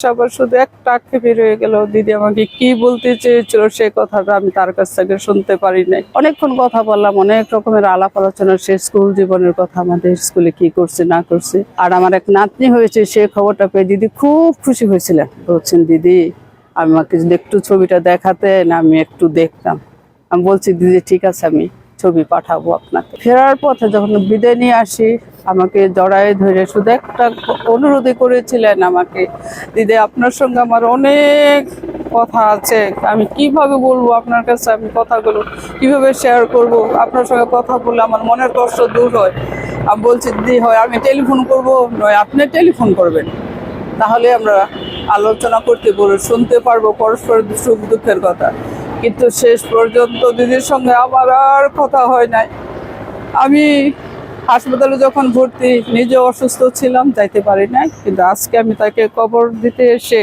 আবার শুধু একটা আক্ষেপে রয়ে গেল, দিদি আমাকে কি বলতে চেয়েছিল সে কথাটা আমি তার কাছ থেকে শুনতে পারি নাই। অনেকক্ষণ কথা বললাম, অনেক রকমের আলাপ আলোচনা, সে স্কুল জীবনের কথা, আমাদের স্কুলে কি করছে, না করছে। আর আমার এক নাতনি হয়েছে, সে খবরটা পেয়ে দিদি খুব খুশি হয়েছিলেন। বলছেন, দিদি আমাকে যদি একটু ছবিটা দেখাতেন, আমি একটু দেখতাম। আমি বলছি, দিদি, ঠিক আছে, আমি ছবি পাঠাবো আপনাকে। ফেরার পথে যখন বিদায় নিয়ে আসি আমাকে জড়ায় ধরে শুধু একটা অনুরোধই করেছিলেন আমাকে, দিদি, আপনার সঙ্গে আমার অনেক কথা আছে। আমি কীভাবে বলব আপনার কাছে আমি কথাগুলো? কীভাবে শেয়ার করব? আপনার সঙ্গে কথা বললে আমার মনের কষ্ট দূর হয়। আমি বলছি, দিদি, হয় আমি টেলিফোন করব, নয় আপনি টেলিফোন করবেন। তাহলে আমরা আলোচনা করতে পারব, শুনতে পারব পরস্পর সুখ দুঃখের কথা। কিন্তু শেষ পর্যন্ত দিদির সঙ্গে আমার আর কথা হয় নাই। আমি হাসপাতালে যখন ভর্তি, নিজে অসুস্থ ছিলাম, যাইতে পারি না কিন্তু আজকে আমি তাকে কবর দিতে এসে